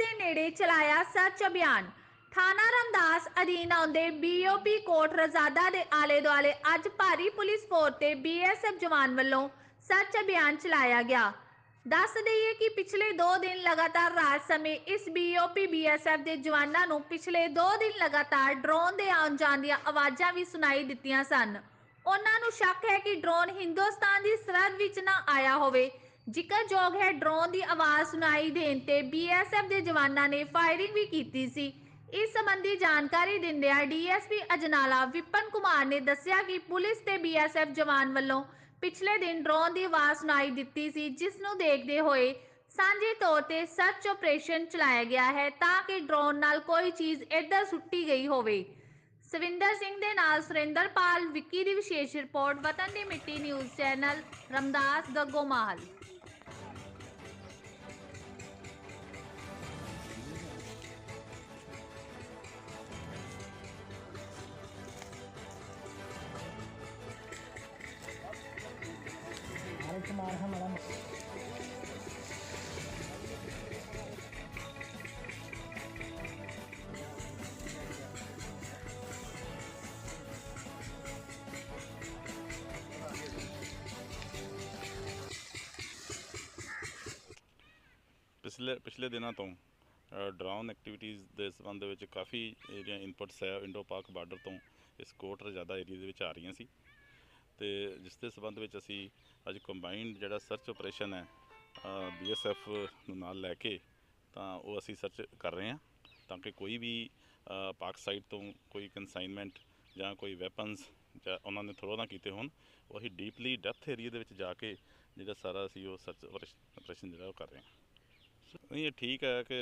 ਚਲਾਇਆ ਸਰਚ ਅਭਿਆਨ। ਥਾਣਾ ਰਮਦਾਸ ਅਧੀਨ ਆਉਂਦੇ ਬੀਓਪੀ ਕੋਟ ਰਜ਼ਾਦਾ ਦੇ ਆਲੇ ਦੁਆਲੇ ਅੱਜ ਭਾਰੀ ਪੁਲਿਸ ਫੋਰਸ ਤੇ ਬੀਐਸਐਫ ਜਵਾਨ ਵੱਲੋਂ ਸਰਚ ਅਭਿਆਨ ਚਲਾਇਆ ਗਿਆ। ਦੱਸ ਦਈਏ ਕਿ ਪਿਛਲੇ 2 ਦਿਨ ਲਗਾਤਾਰ ਰਾਤ ਸਮੇਂ ਇਸ ਬੀਓਪੀ ਬੀਐਸਐਫ ਦੇ ਜਵਾਨਾਂ ਨੂੰ ਪਿਛਲੇ 2 ਦਿਨ ਲਗਾਤਾਰ ਡਰੋਨ ਦੇ ਆਉਣ ਜਾਣ ਦੀਆਂ ਆਵਾਜ਼ਾਂ ਵੀ ਸੁਣਾਈ ਦਿੱਤੀਆਂ ਸਨ। ਉਹਨਾਂ ਨੂੰ ਸ਼ੱਕ ਹੈ ਕਿ ਡਰੋਨ ਹਿੰਦੁਸਤਾਨ ਦੀ ਸਰਹੱਦ ਵਿੱਚ ਨਾ ਆਇਆ ਹੋਵੇ। ਜ਼ਿਕਰਯੋਗ ਹੈ ਡਰੋਨ ਦੀ ਆਵਾਜ਼ ਸੁਣਾਈ ਦੇਣ ਤੇ ਬੀਐਸਐਫ ਦੇ ਜਵਾਨਾਂ ਨੇ ਫਾਇਰਿੰਗ ਵੀ ਕੀਤੀ ਸੀ। ਇਸ ਸੰਬੰਧੀ ਜਾਣਕਾਰੀ ਦਿੰਦਿਆਂ ਡੀਐਸਪੀ ਅਜਨਾਲਾ ਵਿਪਨ ਕੁਮਾਰ ਨੇ ਦੱਸਿਆ ਕਿ ਪੁਲਿਸ ਤੇ ਬੀਐਸਐਫ ਜਵਾਨ ਵੱਲੋਂ ਪਿਛਲੇ ਦਿਨ ਡਰੋਨ ਦੀ ਆਵਾਜ਼ ਸੁਣਾਈ ਦਿੱਤੀ ਸੀ, ਜਿਸ ਨੂੰ ਦੇਖਦੇ ਹੋਏ ਸਾਂਝੇ ਤੌਰ ਤੇ ਸਰਚ ਆਪਰੇਸ਼ਨ ਚਲਾਇਆ ਗਿਆ ਹੈ ਤਾਂ ਕਿ ਡਰੋਨ ਨਾਲ ਕੋਈ ਚੀਜ਼ ਇੱਧਰ ਸੁੱਟੀ ਗਈ ਹੋਵੇ। ਸਵਿੰਦਰ ਸਿੰਘ ਦੇ ਨਾਲ ਸੁਰਿੰਦਰਪਾਲ ਵਿੱਕੀ ਦੀ ਵਿਸ਼ੇਸ਼ ਰਿਪੋਰਟ, ਵਤਨ ਦੀ ਮਿੱਟੀ ਨਿਊਜ਼ ਚੈਨਲ, ਰਮਦਾਸ ਗੱਗੋਮਾਹਲ ਪਿਛਲੇ ਪਿਛਲੇ ਦਿਨਾਂ ਤੋਂ ਡਰਾਉਨ ਐਕਟੀਵਿਟੀਜ਼ ਦੇ ਸੰਬੰਧ ਵਿੱਚ ਕਾਫੀ ਜਿਹੜੀਆਂ ਇਨਪੁਟਸ ਹੈ। ਇੰਡੋ ਪਾਕ ਬਾਰਡਰ ਤੋਂ ਇਸ ਕੋਟ ਰਜਾਦਾ ਏਰੀਆ ਦੇ ਵਿੱਚ ਆ ਰਹੀਆਂ ਸੀ। ਤੇ ਜਿਸ ਦੇ ਸੰਬੰਧ ਵਿੱਚ ਅਸੀਂ ਅੱਜ ਕੰਬਾਈਨਡ ਜਿਹੜਾ ਸਰਚ ਆਪਰੇਸ਼ਨ ਹੈ ਬੀਐਸਐਫ ਨੂੰ ਨਾਲ ਲੈ ਕੇ ਤਾਂ ਉਹ ਅਸੀਂ ਸਰਚ ਕਰ ਰਹੇ ਹਾਂ ਤਾਂ ਕਿ ਕੋਈ ਵੀ ਅ, ਪਾਕ ਸਾਈਡ ਤੋਂ ਕੋਈ ਕਨਸਾਈਨਮੈਂਟ ਜਾਂ ਕੋਈ ਵੈਪਨਸ ਜਾਂ ਉਹਨਾਂ ਨੇ ਥਰੋ ਨਾ ਕੀਤੇ ਹੋਣ ਉਹ ਅਸੀਂ ਡੀਪਲੀ ਡੈਪਥ ਏਰੀਆ ਦੇ ਵਿੱਚ ਜਾ ਕੇ ਜਿਹੜਾ ਸਾਰਾ ਅਸੀਂ ਉਹ ਸਰਚ ਆਪਰੇਸ਼ਨ ਜਿਹੜਾ ਉਹ ਕਰ ਰਹੇ ਹਾਂ। ਨਹੀਂ ਇਹ ਠੀਕ ਹੈ ਕਿ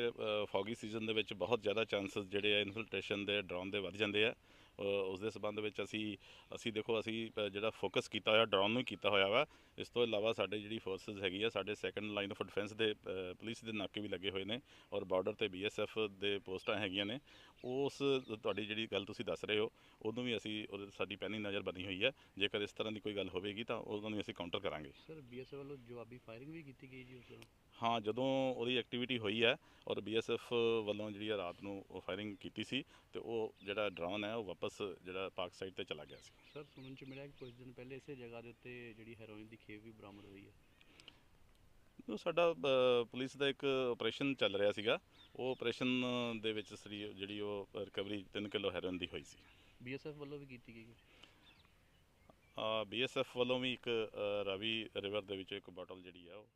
ਫੌਗੀ ਸੀਜ਼ਨ ਦੇ ਵਿੱਚ ਬਹੁਤ ਜ਼ਿਆਦਾ ਚਾਂਸਸ ਜਿਹੜੇ ਆ ਇਨਫਿਲਟ੍ਰੇਸ਼ਨ ਦੇ ਡਰੋਨ ਦੇ ਵੱਧ ਜਾਂਦੇ ਆ। ਉਸ ਦੇ ਸੰਬੰਧ ਵਿੱਚ ਅਸੀਂ ਅਸੀਂ ਦੇਖੋ, ਅਸੀਂ ਜਿਹੜਾ ਫੋਕਸ ਕੀਤਾ ਹੋਇਆ ਡਰੋਨ ਨੂੰ ਹੀ ਕੀਤਾ ਹੋਇਆ ਵਾ, ਇਸ ਤੋਂ ਇਲਾਵਾ ਸਾਡੇ ਜਿਹੜੀ ਫੋਰਸਸ ਹੈਗੀ ਆ, ਸਾਡੇ ਸੈਕੰਡ ਲਾਈਨ ਆਫ ਡਿਫੈਂਸ ਦੇ ਪੁਲਿਸ ਦੇ ਨਾਕੇ ਵੀ ਲੱਗੇ ਹੋਏ ਨੇ ਔਰ ਬਾਰਡਰ ਤੇ ਬੀਐਸਐਫ ਦੇ ਪੋਸਟਾਂ ਹੈਗੀਆਂ ਨੇ। ਉਸ, ਤੁਹਾਡੀ ਜਿਹੜੀ ਗੱਲ ਤੁਸੀਂ ਦੱਸ ਰਹੇ ਹੋ, ਉਹਨੂੰ ਵੀ ਅਸੀਂ ਉਹਦੇ ਸਾਡੀ ਪੈਣੀ ਨਜ਼ਰ ਬਣੀ ਹੋਈ ਹੈ ਜੇਕਰ ਇਸ ਤਰ੍ਹਾਂ ਦੀ ਕੋਈ ਗੱਲ ਹੋਵੇਗੀ ਤਾਂ ਉਹਨਾਂ ਨੂੰ ਅਸੀਂ ਕਾਊਂਟਰ ਕਰਾਂਗੇ। ਸਰ ਬੀਐਸਐਫ ਵੱਲੋਂ ਜਵਾਬੀ ਫਾਇਰਿੰਗ ਵੀ ਕੀਤੀ ਗਈ ਜੀ ਉਸ ਦੌਰਾਨ ਹਾਂ ਜਦੋਂ ਉਹਦੀ ਐਕਟੀਵਿਟੀ ਹੋਈ ਹੈ ਔਰ ਬੀਐਸਐਫ ਵੱਲੋਂ ਜਿਹੜੀ ਆ ਰਾਤ ਨੂੰ ਉਹ ਫਾਇਰਿੰਗ ਕੀਤੀ ਸੀ ਤੇ ਉਹ ਜਿਹੜਾ ਡਰੋਨ ਹੈ ਉਹ ਵਾਪਸ ਜਿਹੜਾ ਪਾਕ ਸਾਈਡ ਤੇ ਚਲਾ ਗਿਆ ਸੀ। ਸਰ ਸੁਣਨ ਚ ਮਿਲਿਆ ਕਿ ਕੁਝ ਦਿਨ ਪਹਿਲੇ ਇਸੇ ਜਗ੍ਹਾ ਦੇ ਉੱਤੇ ਜਿਹੜੀ ਹੈਰੋਇਨ ਦੀ ਖੇਪ ਵੀ ਬਰਾਮਦ ਹੋਈ ਹੈ? ਉਹ ਸਾਡਾ ਪੁਲਿਸ ਦਾ ਇੱਕ ਆਪਰੇਸ਼ਨ ਚੱਲ ਰਿਹਾ ਸੀਗਾ। ਉਹ ਆਪਰੇਸ਼ਨ ਦੇ ਵਿੱਚ ਸਰੀ ਜਿਹੜੀ ਉਹ ਰਿਕਵਰੀ 3 ਕਿਲੋ ਹੈਰੋਇਨ ਦੀ ਹੋਈ ਸੀ। ਬੀਐਸਐਫ ਵੱਲੋਂ ਵੀ ਕੀਤੀ ਗਈ ਬੀਐਸਐਫ ਵੱਲੋਂ ਵੀ ਇੱਕ ਰਾਵੀ ਰਿਵਰ ਦੇ ਵਿੱਚ ਇੱਕ ਬੋਟਲ ਜਿਹੜੀ ਆ ਉਹ